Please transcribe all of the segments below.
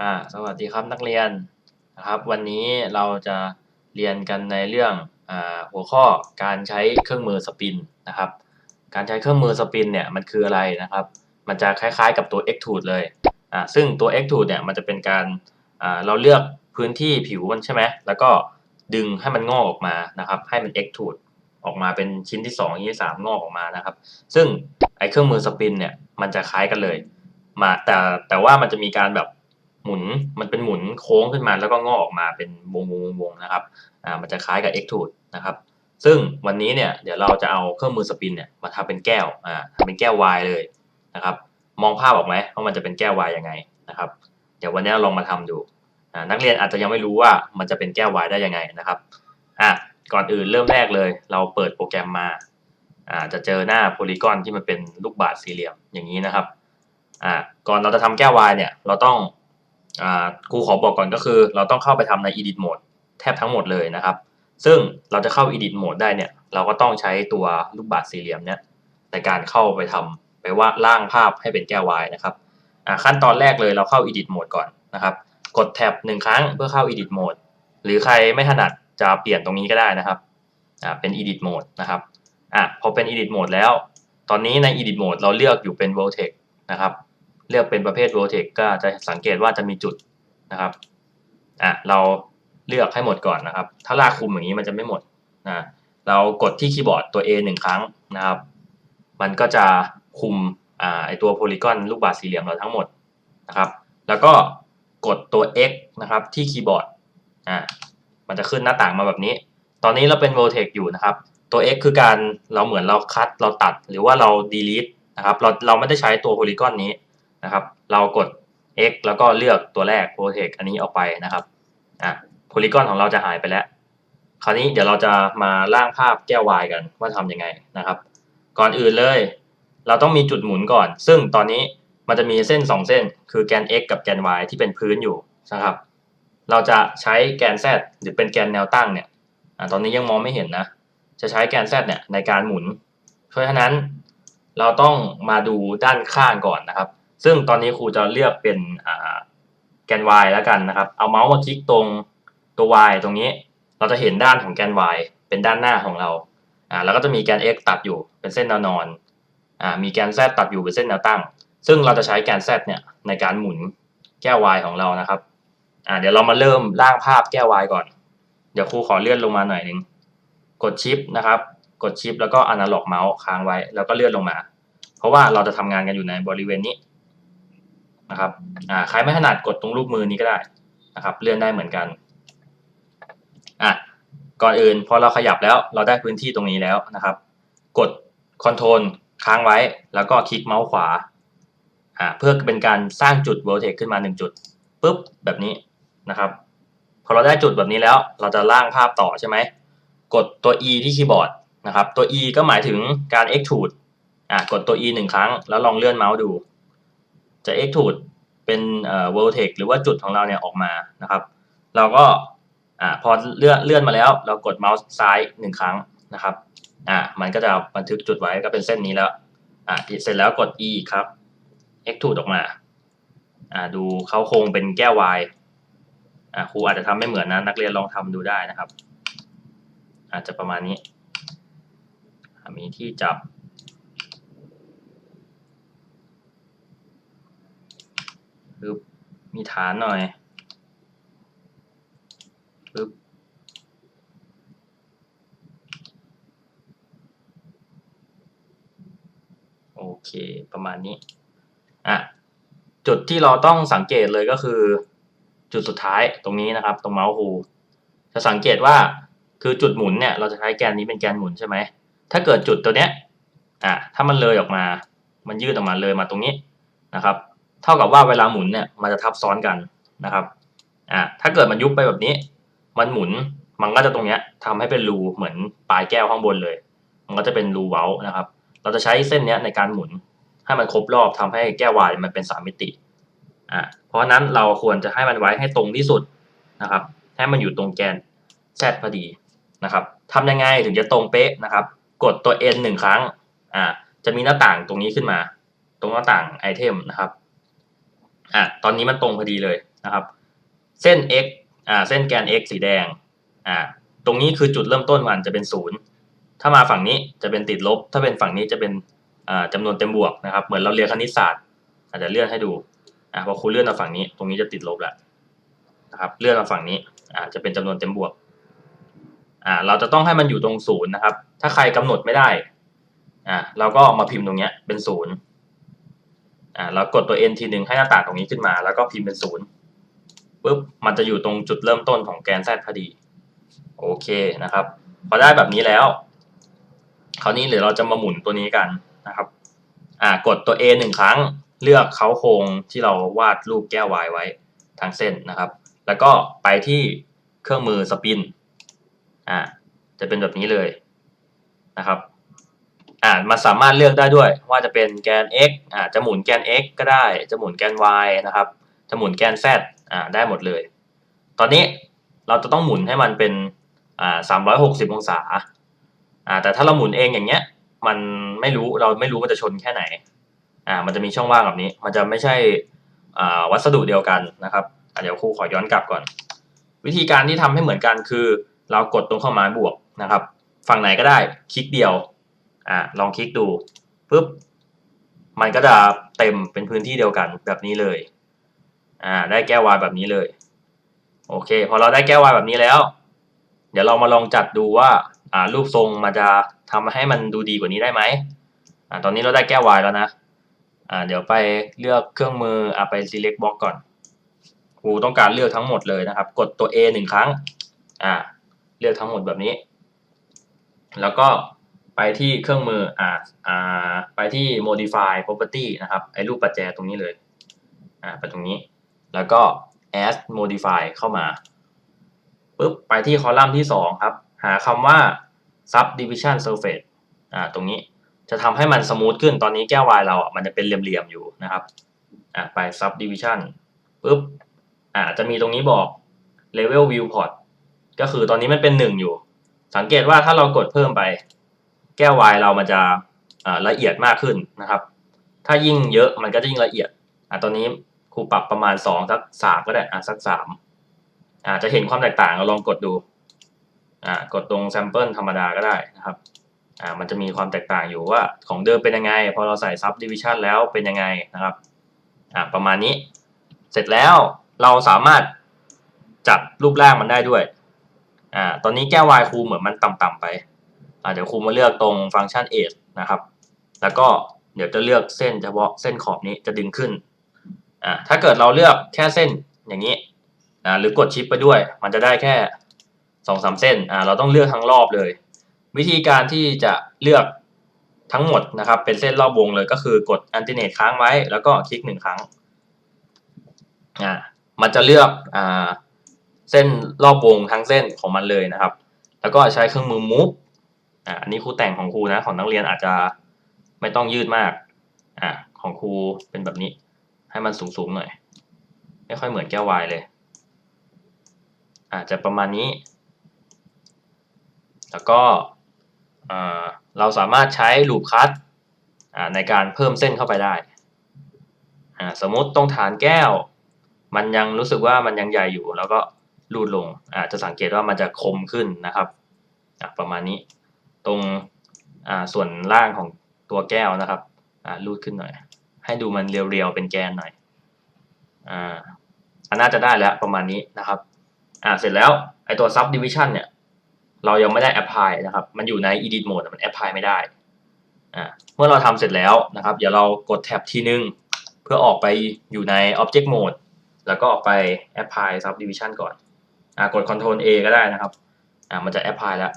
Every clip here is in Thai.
อ่าสวัสดีครับนักเรียนนะครับ วันนี้เราจะเรียนกันในเรื่องอ่าหัวข้อการใช้เครื่องมือสปินนะครับ การใช้เครื่องมือสปินเนี่ยมันคืออะไรนะครับ มันจะคล้ายๆกับตัว extrude เลยอ่าซึ่งตัว extrude เนี่ยมันจะเป็นการอ่าเราเลือกพื้นที่ผิวมันใช่ไหมแล้วก็ดึงให้มันงอกออกมานะครับ ให้มัน extrude ออกมาเป็นชิ้นที่2ชิ้นที่3งอกออกมานะครับ ซึ่งไอ้เครื่องมือสปินเนี่ยมันจะคล้ายกันเลยมาแต่แต่ว่ามันจะมีการแบบ หมุนมันเป็นหมุนโค้งขึ้นมาแล้วก็งอออกมาเป็นวงวงวงนะครับอ่ามันจะคล้ายกับ extrude นะครับซึ่งวันนี้เนี่ยเดี๋ยวเราจะเอาเครื่องมือสปินเนี่ยมาทำเป็นแก้วอ่าทำเป็นแก้ววายเลยนะครับมองภาพออกไหมว่ามันจะเป็นแก้ววายยังไงนะครับเดี๋ยววันนี้เราลองมาทำดูอ่านักเรียนอาจจะยังไม่รู้ว่ามันจะเป็นแก้ววายได้ยังไงนะครับอะก่อนอื่นเริ่มแรกเลย เราเปิดโปรแกรมมาอ่าจะเจอหน้าโพลีกอนที่มันเป็นลูกบาศก์สี่เหลี่ยมอย่างนี้นะครับอ่าก่อนเราจะทำแก้ววายเนี่ยเราต้อง ครูขอบอกก่อนก็คือ เราต้องเข้าไปทำใน edit mode แทบทั้งหมดเลยนะครับ ซึ่งเราจะเข้า edit mode ได้เนี่ย เราก็ต้องใช้ตัวลูกบาศก์สี่เหลี่ยมเนี่ยในการเข้าไปทำไปวาดร่างภาพให้เป็นแก้ววายนะครับขั้นตอนแรกเลยเราเข้า edit mode ก่อนนะครับ กดแท็บหนึ่งครั้งเพื่อเข้า edit mode หรือใครไม่ถนัดจะเปลี่ยนตรงนี้ก็ได้นะครับเป็น edit mode นะครับอะพอเป็น edit mode แล้ว ตอนนี้ใน edit mode เราเลือกอยู่เป็น vertex นะครับ เลือกเป็นประเภท vertex ก็จะสังเกตว่าจะมีจุดนะครับอะเราเลือกให้หมดก่อนนะครับ ถ้าลากคุมอย่างนี้มันจะไม่หมดนะเรากดที่คีย์บอร์ดตัว A หนึ่งครั้งนะครับ มันก็จะคุมอ่าไอตัวโพลีกอนลูกบาศก์สี่เหลี่ยมเราทั้งหมดนะครับ แล้วก็กดตัว X นะครับที่คีย์บอร์ดอ่ามันจะขึ้นหน้าต่างมาแบบนี้ ตอนนี้เราเป็น vertex อยู่นะครับตัว X คือการเราเหมือนเราคัดเราตัดหรือว่าเรา delete นะครับเราเราไม่ได้ใช้ตัวโพลีกอนนี้ นะครับ เรากด x แล้วก็เลือกตัวแรก vertex อันนี้ออกไปนะครับอะโพลีกอนของเราจะหายไปแล้ว คราวนี้เดี๋ยวเราจะมาร่างภาพแก้ววายกันว่าทำยังไงนะครับ ก่อนอื่นเลย เราต้องมีจุดหมุนก่อน ซึ่งตอนนี้มันจะมีเส้น 2 เส้น คือแกน x กับแกน y ที่เป็นพื้นอยู่นะครับ เราจะใช้แกน z หรือเป็นแกนแนวตั้งเนี่ยอะตอนนี้ยังมองไม่เห็นนะ จะใช้แกน z เนี่ยในการหมุน เพราะฉะนั้นเราต้องมาดูด้านข้างก่อนนะครับ ซึ่งตอนนี้ครูจะเลือกเป็นแกน y แล้วกันนะครับ เอาเมาส์มาคลิกตรงตัว y ตรงนี้ เราจะเห็นด้านของแกน y เป็นด้านหน้าของเราอ่าแล้วก็จะมีแกน x ตัดอยู่เป็นเส้นแนวนอนอ่ามีแกน z ตัดอยู่เป็นเส้นแนวตั้ง ซึ่งเราจะใช้แกน z เนี่ยในการหมุนแก้ว y ของเรานะครับอ่าเดี๋ยวเรามาเริ่มร่างภาพแก้ว y ก่อน เดี๋ยวครูขอเลื่อนลงมาหน่อยหนึง กดชิปนะครับ กดชิปแล้วก็อนาล็อกเมาส์ค้างไว้ แล้วก็เลื่อนลงมา เพราะว่าเราจะทำงานกันอยู่ในบริเวณนี้ นะครับอ่าใครไม่ถนัดกดตรงรูปมือนี้ก็ได้นะครับเลื่อนได้เหมือนกันอะก่อนอื่นพอเราขยับแล้วเราได้พื้นที่ตรงนี้แล้วนะครับ กดคอนโทรลค้างไว้แล้วก็คลิกเมาส์ขวาอ่าเพื่อเป็นการสร้างจุด vertex ขึ้นมาหนึ่งจุดปุ๊บแบบนี้นะครับ พอเราได้จุดแบบนี้แล้วเราจะร่างภาพต่อใช่ไหมกดตัว e ที่คีย์บอร์ดนะครับตัว e ก็หมายถึงการ extrude อะกดตัว e หนึ่งครั้งแล้วลองเลื่อนเมาส์ดู จะ extrude เป็นเอ่อ vertex หรือว่าจุดของเราเนี่ยออกมานะครับ เราก็อ่าพอเลื่อนเลื่อนมาแล้ว เรากดเมาส์ซ้ายหนึ่งครั้งนะครับอ่ามันก็จะบันทึกจุดไว้ก็เป็นเส้นนี้แล้วอ่าเสร็จแล้วกด e ครับ extrude ออกมาอ่าดูเขาโครงเป็นแก้ววายอ่าครูอาจจะทำไม่เหมือนนะนักเรียนลองทำดูได้นะครับ อาจจะประมาณนี้ มีที่จับ ปึ๊บมีฐานหน่อยปึ๊บโอเค ประมาณนี้อะจุดที่เราต้องสังเกตเลยก็คือ จุดสุดท้ายตรงนี้นะครับ ตรงเมาส์ครูจะสังเกตว่าคือจุดหมุนเนี่ยเราจะใช้แกนนี้เป็นแกนหมุนใช่ไหมถ้าเกิดจุดตัวเนี้ยอะถ้ามันเลยออกมา มันยืดออกมาเลยมาตรงนี้นะครับ เท่ากับว่าเวลาหมุนเนี่ยมันจะทับซ้อนกันนะครับอะถ้าเกิดมันยุบไปแบบนี้ มันหมุนมันก็จะตรงเนี้ยทำให้เป็นรูเหมือนปลายแก้วข้างบนเลย มันก็จะเป็นรูเว้านะครับ เราจะใช้เส้นเนี้ยในการหมุนให้มันครบรอบทำให้แก้ววายมันเป็นสามมิติอะเพราะนั้นเราควรจะให้มันไว้ให้ตรงที่สุดนะครับให้มันอยู่ตรงแกน Z พอดีนะครับทำยังไงถึงจะตรงเป๊ะนะครับ กดตัว N หนึ่งครั้งอ่าจะมีหน้าต่างตรงนี้ขึ้นมา ตรงหน้าต่างไอเทมนะครับ อะตอนนี้มันตรงพอดีเลยนะครับ เส้น x อ่าเส้นแกน x สีแดงอ่าตรงนี้คือจุดเริ่มต้นมันจะเป็นศูนย์ถ้ามาฝั่งนี้จะเป็นติดลบ ถ้าเป็นฝั่งนี้จะเป็นอ่าจำนวนเต็มบวกนะครับเหมือนเราเรียนคณิตศาสตร์อาจจะเลื่อนให้ดูอ่าพอครูเลื่อนมาฝั่งนี้ ตรงนี้จะติดลบแล้วนะครับเลื่อนมาฝั่งนี้อ่าจะเป็นจำนวนเต็มบวกอ่าเราจะต้องให้มันอยู่ตรงศูนย์นะครับ ถ้าใครกำหนดไม่ได้อ่าเราก็มาพิมพ์ตรงเนี้ยเป็นศูนย์ อ่าเรากดตัว n ทีหนึ่งให้หน้าต่างตรงนี้ขึ้นมา แล้วก็พิมพ์เป็นศูนย์ปุ๊บมันจะอยู่ตรงจุดเริ่มต้นของแกน z พอดีโอเคนะครับพอได้แบบนี้แล้ว คราวนี้เดี๋ยวเราจะมาหมุนตัวนี้กันนะครับอ่ากดตัว A หนึ่งครั้งเลือกเขาโครงที่เราวาดรูปแก้ววายไว้ทั้งเส้นนะครับ แล้วก็ไปที่เครื่องมือสปินอ่าจะเป็นแบบนี้เลยนะครับ อ่ามันสามารถเลือกได้ด้วย ว่าจะเป็นแกน x อ่าจะหมุนแกน x ก็ได้ จะหมุนแกน y นะครับ จะหมุนแกน z อ่าได้หมดเลย ตอนนี้เราจะต้องหมุนให้มันเป็นอ่า360องศาอ่าแต่ถ้าเราหมุนเองอย่างเงี้ย มันไม่รู้เราไม่รู้มันจะชนแค่ไหนอ่ามันจะมีช่องว่างแบบนี้ มันจะไม่ใช่อ่าวัสดุเดียวกันนะครับเดี๋ยวครูขอย้อนกลับก่อน วิธีการที่ทำให้เหมือนกันคือ เรากดตรงเครื่องหมายบวกนะครับ ฝั่งไหนก็ได้คลิกเดียว อ่าลองคลิกดูปุ๊บมันก็จะเต็มเป็นพื้นที่เดียวกันแบบนี้เลยอ่าได้แก้ววายแบบนี้เลย โอเค พอเราได้แก้ววายแบบนี้แล้ว เดี๋ยวเรามาลองจัดดูว่าอ่ารูปทรงมันจะทำให้มันดูดีกว่านี้ได้ไหมอ่าตอนนี้เราได้แก้ววายแล้วนะอ่าเดี๋ยวไปเลือกเครื่องมืออ่าไป select box ก่อนครูต้องการเลือกทั้งหมดเลยนะครับ กดตัว A หนึ่งครั้งอ่าเลือกทั้งหมดแบบนี้ แล้วก็ ไปที่เครื่องมืออ่าอ่าไปที่ modify property นะครับไอ้รูปปัจแจตรงนี้เลยอ่าไปตรงนี้ แล้วก็ add modify เข้ามาปุ๊บไปที่คอลัมน์ที่สองครับ หาคำว่า subdivision surface อ่าตรงนี้จะทำให้มันสมูทขึ้นตอนนี้แก้ววายเราอะมันจะเป็นเหลี่ยมๆอยู่นะครับอ่าไป subdivision ปุ๊บอ่าจะมีตรงนี้บอก level viewport ก็คือตอนนี้มันเป็นหนึ่งอยู่ สังเกตว่าถ้าเรากดเพิ่มไป แก้ววายเรามันจะละเอียดมากขึ้นนะครับ ถ้ายิ่งเยอะมันก็จะยิ่งละเอียดอ่าตอนนี้ครูปรับประมาณสองสักสามก็ได้อ่าสักสามอ่าจะเห็นความแตกต่างเราลองกดดูอ่ากดตรง sample ธรรมดาก็ได้นะครับอ่ามันจะมีความแตกต่างอยู่ว่าของเดิมเป็นยังไง พอเราใส่ subdivision แล้วเป็นยังไงนะครับอ่าประมาณนี้ เสร็จแล้วเราสามารถจัดรูปร่างมันได้ด้วยอ่าตอนนี้แก้ววายครูเหมือนมันต่ำๆไป เดี๋ยวครูมาเลือกตรงฟังก์ชัน edge นะครับ แล้วก็เดี๋ยวจะเลือกเส้นเฉพาะเส้นขอบนี้จะดึงขึ้นอ่าถ้าเกิดเราเลือกแค่เส้นอย่างนี้อ่าหรือกดชิปไปด้วย มันจะได้แค่สองสามเส้นอ่าเราต้องเลือกทั้งรอบเลย วิธีการที่จะเลือกทั้งหมดนะครับ เป็นเส้นรอบวงเลยก็คือกด alternate ค้างไว้ แล้วก็คลิกหนึ่งครั้งอ่ามันจะเลือกอ่าเส้นรอบวงทั้งเส้นของมันเลยนะครับ แล้วก็ใช้เครื่องมือ move อ่าอันนี้ครูแต่งของครูนะ ของนักเรียนอาจจะไม่ต้องยืดมากอ่าของครูเป็นแบบนี้ ให้มันสูงๆหน่อย ไม่ค่อยเหมือนแก้ววายเลย อาจจะประมาณนี้ แล้วก็อ่าเราสามารถใช้ลูปคัตอ่าในการเพิ่มเส้นเข้าไปได้อ่าสมมติตรงฐานแก้ว มันยังรู้สึกว่ามันยังใหญ่อยู่ แล้วก็รูดลงอ่าจะสังเกตว่ามันจะคมขึ้นนะครับอ่าประมาณนี้ ตรงส่วนล่างของตัวแก้วนะครับรูดขึ้นหน่อย ให้ดูมันเรียวๆเป็นแกนหน่อยอ่าอันน่าจะได้แล้วประมาณนี้นะครับอ่าเสร็จแล้วไอตัว subdivision เนี่ยเรายังไม่ได้ apply นะครับ มันอยู่ใน edit mode มัน apply ไม่ได้อ่าเมื่อเราทำเสร็จแล้วนะครับ เดี๋ยวเรากดแท็บทีนึง เพื่อออกไปอยู่ใน object mode แล้วก็ออกไป apply subdivision ก่อนอ่ากด control A ก็ได้นะครับอ่ามันจะ apply แล้ว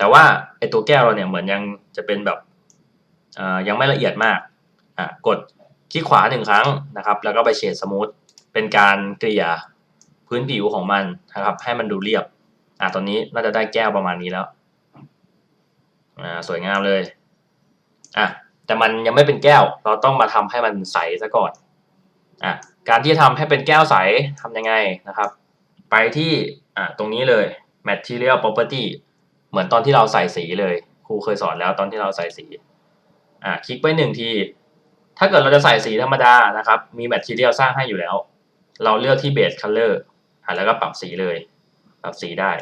แต่ว่าไอตัวแก้วเราเนี่ยเหมือนยังจะเป็นแบบยังไม่ละเอียดมากอ่ากดคลิกขวาหนึ่งครั้งนะครับ แล้วก็ไปเฉดสมูทเป็นการเกลี่ยพื้นผิวของมันนะครับ ให้มันดูเรียบอ่าตอนนี้น่าจะได้แก้วประมาณนี้แล้วอ่าสวยงามเลยอะแต่มันยังไม่เป็นแก้ว เราต้องมาทำให้มันใสซะก่อนอะการที่จะทำให้เป็นแก้วใสทำยังไงนะครับ ไปที่อ่าตรงนี้เลย material property เหมือนตอนที่เราใส่สีเลย ครูเคยสอนแล้วตอนที่เราใส่สีอ่าคลิกไปหนึ่งที ถ้าเกิดเราจะใส่สีธรรมดานะครับ มีแมทเรียลสร้างให้อยู่แล้ว เราเลือกที่เบสคัลเลอร์อ่าแล้วก็ปรับสีเลย ปรับสีได้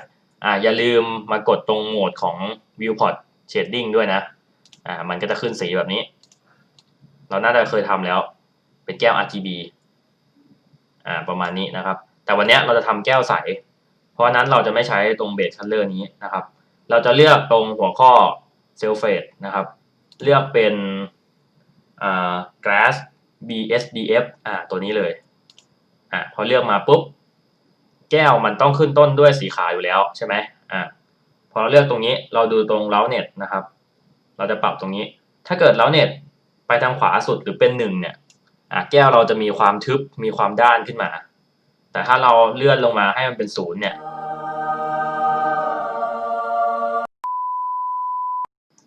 อ่าอย่าลืมมากดตรงโหมดของ viewport shading ด้วยนะอ่ามันก็จะขึ้นสีแบบนี้ เราน่าจะเคยทำแล้ว เป็นแก้ว RGB อ่าประมาณนี้นะครับ แต่วันเนี้ยเราจะทำแก้วใส เพราะฉะนั้นเราจะไม่ใช้ตรงเบสคัลเลอร์นี้นะครับ เราจะเลือกตรงหัวข้อ self-fade นะครับ เลือกเป็นอ่า glass BSDF อ่าตัวนี้เลยอ่าพอเลือกมาปุ๊บ แก้วมันต้องขึ้นต้นด้วยสีขาวอยู่แล้วใช่ไหมอ่าพอเราเลือกตรงนี้เราดูตรงเล้าเน็ตนะครับ เราจะปรับตรงนี้ ถ้าเกิดเล้าเน็ตไปทางขวาสุดหรือเป็นหนึ่งเนี่ยอ่าแก้วเราจะมีความทึบมีความด้านขึ้นมา แต่ถ้าเราเลื่อนลงมาให้มันเป็นศูนย์เนี่ย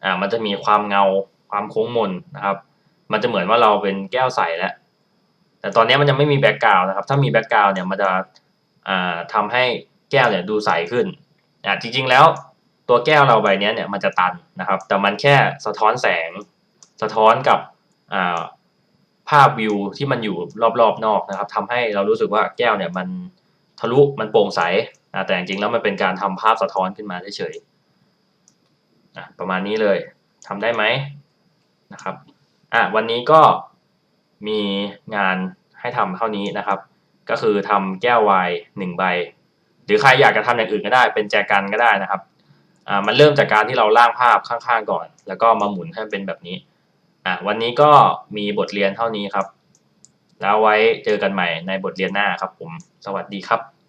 อ่ามันจะมีความเงาความโค้งมนนะครับ มันจะเหมือนว่าเราเป็นแก้วใสแล้วแต่ตอนนี้มันยังไม่มีแบ็กกราวน์นะครับ ถ้ามีแบ็กกราวน์เนี่ยมันจะอ่าทำให้แก้วเนี่ยดูใสขึ้นอ่าจริงๆแล้วตัวแก้วเราใบนี้เนี่ยมันจะตันนะครับ แต่มันแค่สะท้อนแสงสะท้อนกับอ่าภาพวิวที่มันอยู่รอบๆนอกนะครับทำให้เรารู้สึกว่าแก้วเนี่ยมันทะลุมันโปร่งใสอ่าแต่จริงๆแล้วมันเป็นการทำภาพสะท้อนขึ้นมาเฉยๆ อะประมาณนี้เลยทำได้ไหมนะครับอะวันนี้ก็มีงานให้ทำเท่านี้นะครับ ก็คือทำแก้ววน์หนึ่งใบ หรือใครอยากจะทำอย่างอื่นก็ได้ เป็นแจกันก็ได้นะครับอ่ามันเริ่มจากการที่เราล่างภาพข้างๆก่อน แล้วก็มาหมุนให้เป็นแบบนี้อะวันนี้ก็มีบทเรียนเท่านี้ครับ แล้วไว้เจอกันใหม่ในบทเรียนหน้าครับผม สวัสดีครับ